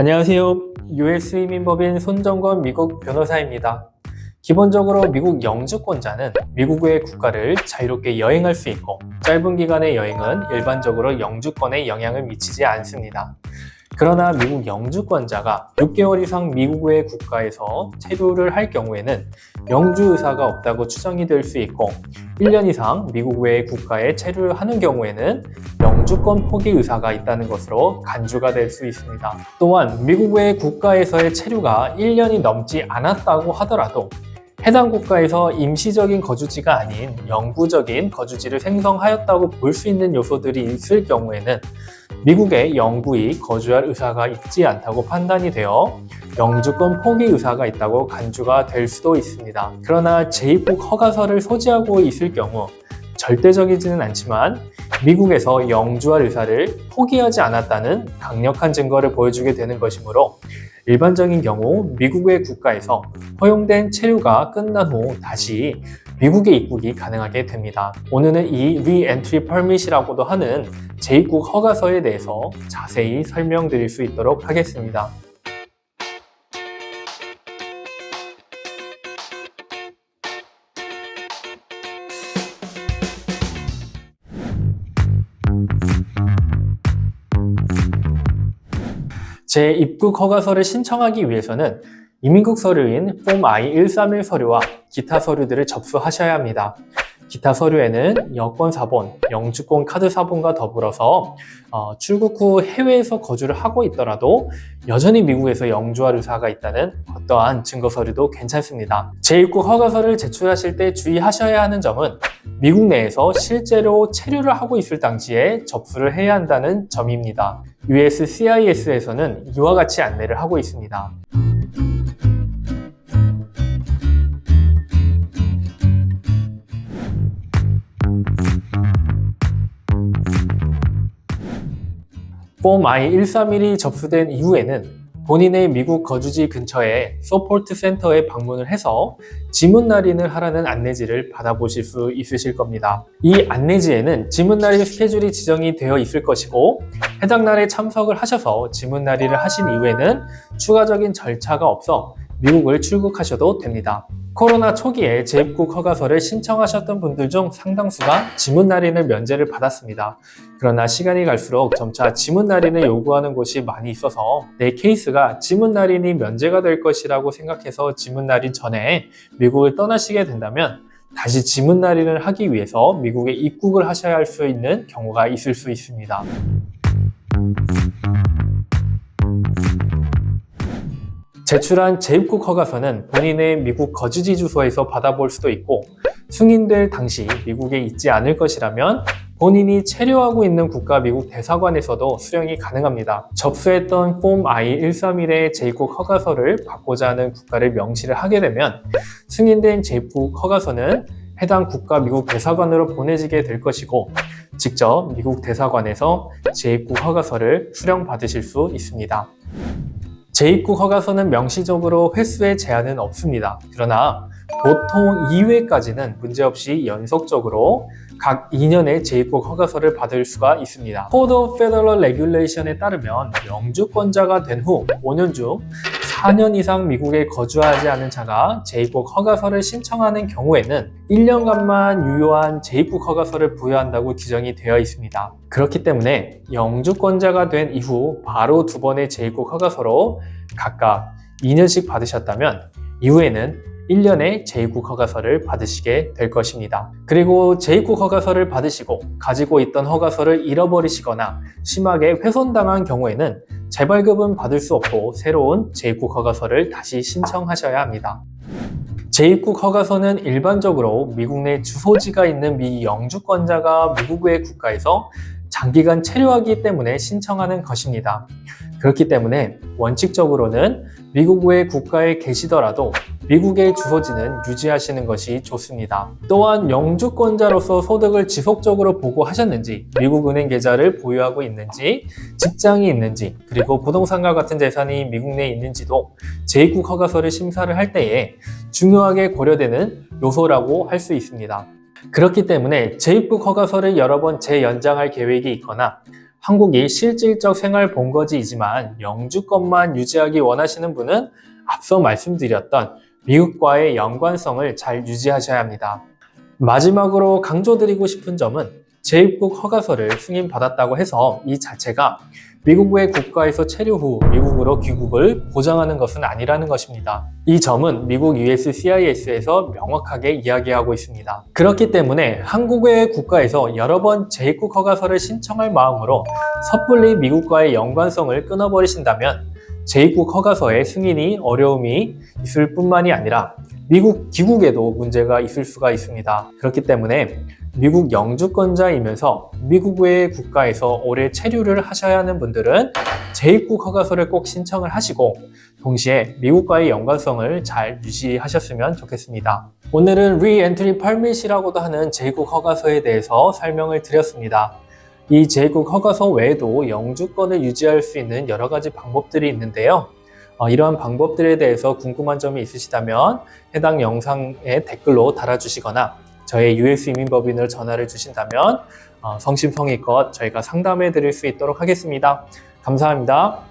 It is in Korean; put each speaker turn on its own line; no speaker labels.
안녕하세요. US 이민법인 손정권 미국 변호사입니다. 기본적으로 미국 영주권자는 미국 외 국가를 자유롭게 여행할 수 있고 짧은 기간의 여행은 일반적으로 영주권에 영향을 미치지 않습니다. 그러나 미국 영주권자가 6개월 이상 미국 외 국가에서 체류를 할 경우에는 영주 의사가 없다고 추정이 될 수 있고 1년 이상 미국 외 국가에 체류를 하는 경우에는 영주권 포기 의사가 있다는 것으로 간주가 될 수 있습니다. 또한 미국 외 국가에서의 체류가 1년이 넘지 않았다고 하더라도 해당 국가에서 임시적인 거주지가 아닌 영구적인 거주지를 생성하였다고 볼 수 있는 요소들이 있을 경우에는 미국에 영구히 거주할 의사가 있지 않다고 판단이 되어 영주권 포기 의사가 있다고 간주가 될 수도 있습니다. 그러나 재입국 허가서를 소지하고 있을 경우 절대적이지는 않지만 미국에서 영주할 의사를 포기하지 않았다는 강력한 증거를 보여주게 되는 것이므로 일반적인 경우 미국의 국가에서 허용된 체류가 끝난 후 다시 미국에 입국이 가능하게 됩니다. 오늘은 이 Re-Entry Permit이라고도 하는 재입국 허가서에 대해서 자세히 설명드릴 수 있도록 하겠습니다. 제 입국 허가서를 신청하기 위해서는 이민국 서류인 폼 I-131 서류와 기타 서류들을 접수하셔야 합니다. 기타 서류에는 여권 사본, 영주권 카드 사본과 더불어서 어, 출국 후 해외에서 거주를 하고 있더라도 여전히 미국에서 영주할 의사가 있다는 어떠한 증거 서류도 괜찮습니다. 재입국 허가서를 제출하실 때 주의하셔야 하는 점은 미국 내에서 실제로 체류를 하고 있을 당시에 접수를 해야 한다는 점입니다. USCIS에서는 이와 같이 안내를 하고 있습니다. 폼 I-131이 접수된 이후에는 본인의 미국 거주지 근처에 서포트 센터에 방문을 해서 지문 날인을 하라는 안내지를 받아보실 수 있으실 겁니다. 이 안내지에는 지문 날인 스케줄이 지정이 되어 있을 것이고 해당 날에 참석을 하셔서 지문 날인을 하신 이후에는 추가적인 절차가 없어 미국을 출국하셔도 됩니다. 코로나 초기에 재입국 허가서를 신청하셨던 분들 중 상당수가 지문 날인을 면제를 받았습니다. 그러나 시간이 갈수록 점차 지문 날인을 요구하는 곳이 많이 있어서 내 케이스가 지문 날인이 면제가 될 것이라고 생각해서 지문 날인 전에 미국을 떠나시게 된다면 다시 지문 날인을 하기 위해서 미국에 입국을 하셔야 할 수 있는 경우가 있을 수 있습니다. 제출한 재입국 허가서는 본인의 미국 거주지 주소에서 받아볼 수도 있고 승인될 당시 미국에 있지 않을 것이라면 본인이 체류하고 있는 국가 미국 대사관에서도 수령이 가능합니다. 접수했던 폼 I-131의 재입국 허가서를 받고자 하는 국가를 명시를 하게 되면 승인된 재입국 허가서는 해당 국가 미국 대사관으로 보내지게 될 것이고 직접 미국 대사관에서 재입국 허가서를 수령 받으실 수 있습니다. 재입국 허가서는 명시적으로 횟수의 제한은 없습니다. 그러나 보통 2회까지는 문제없이 연속적으로 각 2년의 재입국 허가서를 받을 수가 있습니다. Code of Federal Regulation에 따르면 영주권자가 된 후 5년 중 4년 이상 미국에 거주하지 않은 자가 재입국 허가서를 신청하는 경우에는 1년간만 유효한 재입국 허가서를 부여한다고 규정이 되어 있습니다. 그렇기 때문에 영주권자가 된 이후 바로 두 번의 재입국 허가서로 각각 2년씩 받으셨다면 이후에는 1년의 재입국 허가서를 받으시게 될 것입니다. 그리고 재입국 허가서를 받으시고 가지고 있던 허가서를 잃어버리시거나 심하게 훼손당한 경우에는 재발급은 받을 수 없고 새로운 재입국 허가서를 다시 신청하셔야 합니다. 재입국 허가서는 일반적으로 미국 내 주소지가 있는 미 영주권자가 미국 외 국가에서 장기간 체류하기 때문에 신청하는 것입니다. 그렇기 때문에 원칙적으로는 미국 외 국가에 계시더라도 미국의 주소지는 유지하시는 것이 좋습니다. 또한 영주권자로서 소득을 지속적으로 보고하셨는지, 미국 은행 계좌를 보유하고 있는지, 직장이 있는지, 그리고 부동산과 같은 재산이 미국 내에 있는지도 재입국 허가서를 심사를 할 때에 중요하게 고려되는 요소라고 할 수 있습니다. 그렇기 때문에 재입국 허가서를 여러 번 재연장할 계획이 있거나 한국이 실질적 생활 본거지이지만 영주권만 유지하기 원하시는 분은 앞서 말씀드렸던 미국과의 연관성을 잘 유지하셔야 합니다. 마지막으로 강조드리고 싶은 점은 재입국 허가서를 승인받았다고 해서 이 자체가 미국 외 국가에서 체류 후 미국으로 귀국을 보장하는 것은 아니라는 것입니다. 이 점은 미국 USCIS에서 명확하게 이야기하고 있습니다. 그렇기 때문에 한국 외 국가에서 여러 번 재입국 허가서를 신청할 마음으로 섣불리 미국과의 연관성을 끊어버리신다면 재입국 허가서의 승인이 어려움이 있을 뿐만이 아니라 미국 귀국에도 문제가 있을 수가 있습니다. 그렇기 때문에 미국 영주권자이면서 미국 외 국가에서 오래 체류를 하셔야 하는 분들은 재입국 허가서를 꼭 신청을 하시고 동시에 미국과의 연관성을 잘 유지하셨으면 좋겠습니다. 오늘은 Re-Entry Permit이라고도 하는 재입국 허가서에 대해서 설명을 드렸습니다. 이 재입국 허가서 외에도 영주권을 유지할 수 있는 여러 가지 방법들이 있는데요. 어, 이러한 방법들에 대해서 궁금한 점이 있으시다면 해당 영상에 댓글로 달아주시거나 저의 US 이민법인을 전화를 주신다면 어, 성심성의껏 저희가 상담해 드릴 수 있도록 하겠습니다. 감사합니다.